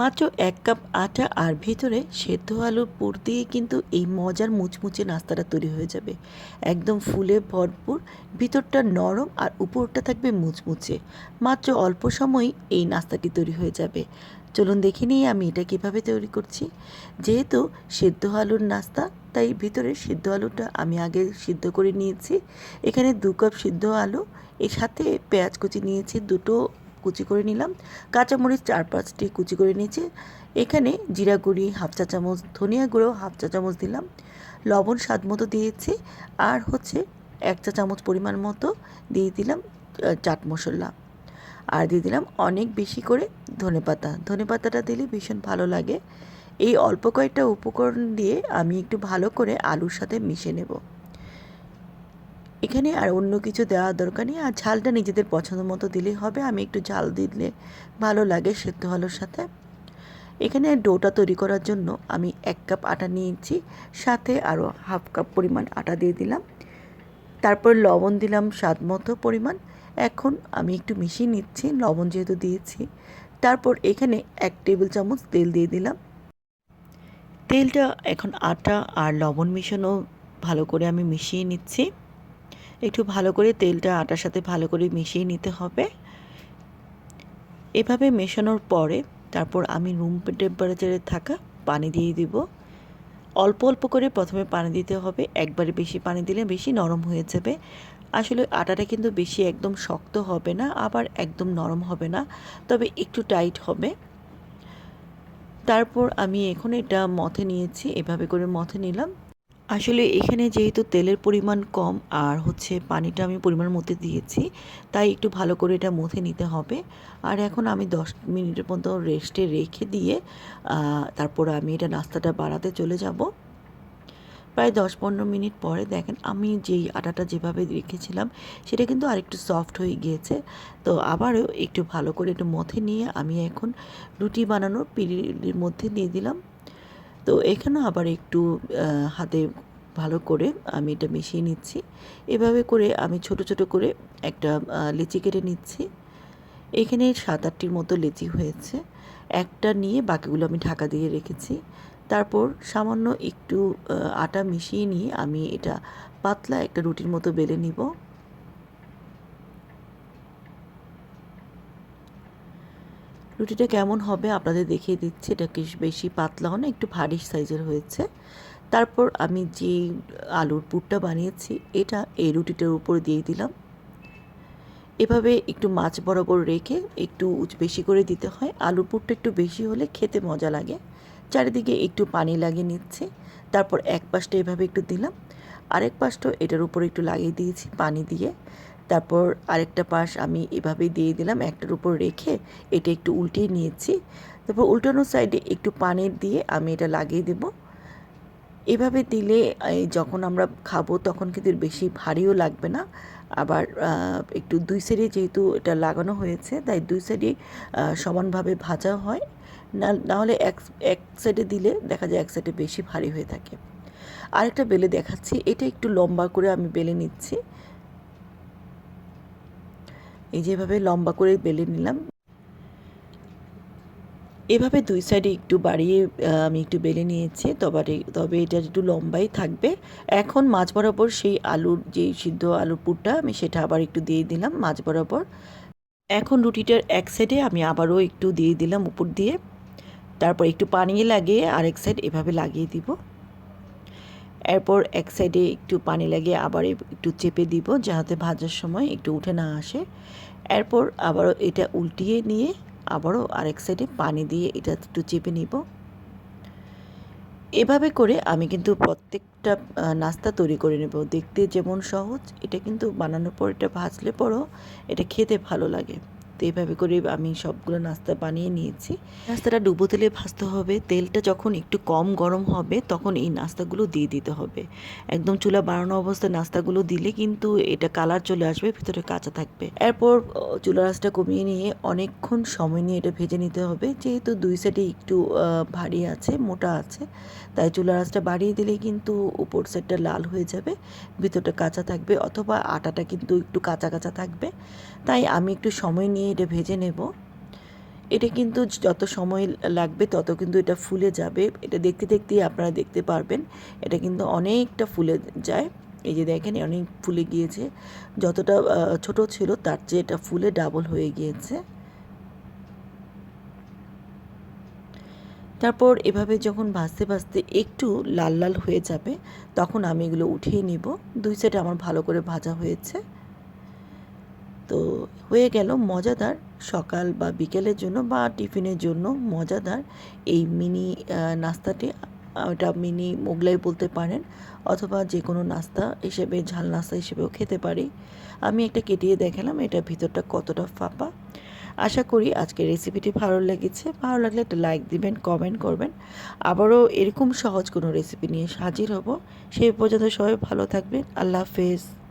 মাত্র এক কাপ আটা আর ভিতরে সেদ্ধ আলুর পুর দিয়ে কিন্তু এই মজার মুচমুচে নাস্তাটা তৈরি হয়ে যাবে। একদম ফুলে ভরপুর, ভিতরটা নরম আর উপরটা থাকবে মুচমুচে। মাত্র অল্প সময়ই এই নাস্তাটি তৈরি হয়ে যাবে। চলুন দেখে নিই আমি এটা কীভাবে তৈরি করছি। যেহেতু সেদ্ধ আলুর নাস্তা, তাই ভিতরে সিদ্ধ আলুটা আমি আগে সিদ্ধ করে নিয়েছি। এখানে দু কাপ সিদ্ধ আলু, এর সাথে পেঁয়াজ কুচি নিয়েছি, দুটো কুচি করে নিলাম। কাঁচামরিচ চার পাঁচটি কুচি করে নিয়েছি। এখানে জিরা গুঁড়ি, হাফ চা চামচ ধনিয়া গুঁড়ো, হাফ চা চামচ দিলাম। লবণ স্বাদ মতো দিয়েছি। আর হচ্ছে এক চা চামচ পরিমাণ মতো দিয়ে দিলাম চাট মশলা। আর দিয়ে দিলাম অনেক বেশি করে ধনেপাতা ধনেপাতাটা দিলে ভীষণ ভালো লাগে। এই অল্প কয়েকটা উপকরণ দিয়ে আমি একটু ভালো করে আলুর সাথে মিশে নেব। এখানে আর অন্য কিছু দেওয়া দরকার নেই। আর ঝালটা নিজেদের পছন্দ মতো দিলেই হবে। আমি একটু ঝাল দিলে ভালো লাগে সেদ্ধ আলুর সাথে। এখানে ডোটা তৈরি করার জন্য আমি এক কাপ আটা নিয়েছি। সাথে আরও হাফ কাপ পরিমাণ আটা দিয়ে দিলাম। তারপর লবণ দিলাম স্বাদ মতো পরিমাণ। এখন আমি একটু মিশিয়ে নিচ্ছি, লবণ যেহেতু দিয়েছি। তারপর এখানে এক টেবিল চামচ তেল দিয়ে দিলাম। তেলটা এখন আটা আর লবণ মিশানো ভালো করে আমি মিশিয়ে নিচ্ছি। একটু ভালো করে তেলটা আটার সাথে ভালো করে মিশিয়ে নিতে হবে। এভাবে মেশানোর পরে তারপর আমি রুম টেম্পারেচারে থাকা পানি দিয়ে দিব। অল্প অল্প করে প্রথমে পানি দিতে হবে, একবারে বেশি পানি দিলে বেশি নরম হয়ে যাবে। আসলে আটাটা কিন্তু বেশি একদম শক্ত হবে না, আবার একদম নরম হবে না, তবে একটু টাইট হবে। তারপর আমি এখন এটা মথে নিয়েছি, এভাবে করে মথে নিলাম। আসলে এখানে যেহেতু তেলের পরিমাণ কম আর হচ্ছে পানিটা আমি পরিমাণ মতো দিয়েছি, তাই একটু ভালো করে এটা মুথে নিতে হবে। আর এখন আমি দশ মিনিটের মতো রেস্টে রেখে দিয়ে তারপর আমি এটা নাস্তাটা বাড়াতে চলে যাব। প্রায় দশ পনেরো মিনিট পরে দেখেন আমি যেই আটাটা যেভাবে রেখেছিলাম, সেটা কিন্তু আরেকটু সফট হয়ে গিয়েছে। তো আবারও একটু ভালো করে একটু মথে নিয়ে আমি এখন রুটি বানানোর পিঁড়ির মধ্যে দিয়ে দিলাম। তো এখানে আবার একটু হাতে ভালো করে আমি এটা মিশিয়ে নিচ্ছি। এভাবে করে আমি ছোট ছোট করে একটা লিচি কেটে নিচ্ছি। এখানে সাত, আটটির মতো লিচি হয়েছে। একটা নিয়ে বাকিগুলো আমি ঢাকা দিয়ে রেখেছি। তারপর সামান্য একটু আটা মিশিয়ে নিয়ে আমি এটা পাতলা একটা রুটির মতো বেলে নিব। রুটিটা কেমন হবে আপনাদের দেখিয়ে দিচ্ছি। এটা কি বেশি পাতলাও না, একটু ভারী সাইজের হয়েছে। তারপর আমি যে আলুর পুরটা বানিয়েছি, এটা এই রুটিটার উপর দিয়ে দিলাম। এভাবে একটু মাছ বরাবর রেখে একটু বেশি করে দিতে হয়। আলুর পুরটা একটু বেশি হলে খেতে মজা লাগে। চারিদিকে একটু পানি লাগিয়ে নিচ্ছে। তারপর এক পাশটা এভাবে একটু দিলাম। আরেক পাশটা এটার উপর একটু লাগিয়ে দিয়েছি পানি দিয়ে। তারপর আরেকটা পাশ আমি এভাবে দিয়ে দিলাম, একটার উপর রেখে এটা একটু উল্টিয়ে নিয়েছি। তারপর উল্টানোর সাইডে একটু পানির দিয়ে আমি এটা লাগিয়ে দেব। এভাবে দিলে যখন আমরা খাব তখন কিন্তু বেশি ভারীও লাগবে না। আবার একটু দুই সাইডে যেহেতু এটা লাগানো হয়েছে, তাই দুই সাইডে সমানভাবে ভাজা হয়। না নাহলে এক এক সাইডে দিলে দেখা যায় এক সাইডে বেশি ভারী হয়ে থাকে। আরেকটা বেলে দেখাচ্ছি, এটা একটু লম্বা করে আমি বেলে নিচ্ছি। এই যেভাবে লম্বা করে বেলে নিলাম। এভাবে দুই সাইডে একটু বাড়িয়ে আমি একটু বেলে নিয়েছি, তবে তবে এটা একটু লম্বাই থাকবে। এখন মাছ বরাবর সেই আলুর যে সিদ্ধ আলুর পুরটা, আমি সেটা আবার একটু দিয়ে দিলাম মাছ বরাবর। এখন রুটিটার এক সাইডে আমি আবারও একটু দিয়ে দিলাম উপর দিয়ে। তারপর একটু পানি লাগিয়ে আরেক সাইড এভাবে লাগিয়ে দিব। এরপর এক সাইডে একটু পানি লাগিয়ে আবার একটু চেপে দিব যাতে ভাজার সময় একটু উঠে না আসে। এরপর আবারও এটা উল্টিয়ে নিয়ে আবারও আরেক সাইডে পানি দিয়ে এটা একটু চেপে নিব। এভাবে করে আমি কিন্তু প্রত্যেকটা নাস্তা তৈরি করে নেব। দেখতে যেমন সহজ, এটা কিন্তু বানানোর পর এটা ভাজলে পরও এটা খেতে ভালো লাগে। তো এইভাবে করে আমি সবগুলো নাস্তা বানিয়ে নিয়েছি। নাস্তাটা ডুবো তেলে ভাজতে হবে। তেলটা যখন একটু কম গরম হবে, তখন এই নাস্তাগুলো দিয়ে দিতে হবে। একদম চুলা বাড়ানো অবস্থায় নাস্তাগুলো দিলে কিন্তু এটা কালার চলে আসবে, ভিতরে কাঁচা থাকবে। এরপর চুলা আঁচটা কমিয়ে নিয়ে অনেকক্ষণ সময় নিয়ে এটা ভেজে নিতে হবে। যেহেতু দুই সাইডে একটু ভারী আছে, মোটা আছে, তাই চুলা আঁচটা বাড়িয়ে দিলে কিন্তু উপর সাইডটা লাল হয়ে যাবে, ভিতরটা কাঁচা থাকবে অথবা আটাটা কিন্তু একটু কাঁচা কাঁচা থাকবে। তাই আমি একটু সময় নিয়ে এটা ভেজে নেব। এটা কিন্তু যত সময় লাগবে তত কিন্তু এটা ফুলে যাবে। এটা দেখতে দেখতেই আপনারা দেখতে পারবেন। এটা কিন্তু অনেকটা ফুলে যায়। এই যে দেখেন অনেক ফুলে গিয়েছে। যতটা ছোট ছিল তার চেয়ে এটা ফুলে ডাবল হয়ে গিয়েছে। তারপর এভাবে যখন ভাজতে ভাজতে একটু লাল লাল হয়ে যাবে, তখন আমি এগুলো উঠিয়ে নিব। দুই সাইডে আমার ভালো করে ভাজা হয়েছে। তো হয়ে গেল মজাদার সকাল বা বিকেলের জন্য বা টিফিনের জন্য মজাদার এই মিনি নাস্তাটি ওটা মিনি মোগলাই বলতে পারেন অথবা যে কোনো নাস্তা হিসেবে, ঝাল নাস্তা হিসেবেও খেতে পারি। আমি একটা কেটিয়ে দেখালাম, এটা ভিতরটা কতটা ফাঁপা। আশা করি আজকের রেসিপিটি ভালো লেগেছে। ভালো লাগলে একটা লাইক দিবেন, কমেন্ট করবেন। আবারও এরকম সহজ কোনো রেসিপি নিয়ে হাজির হব। সেই পর্যন্ত সবাই ভালো থাকবেন। আল্লাহ হাফেজ।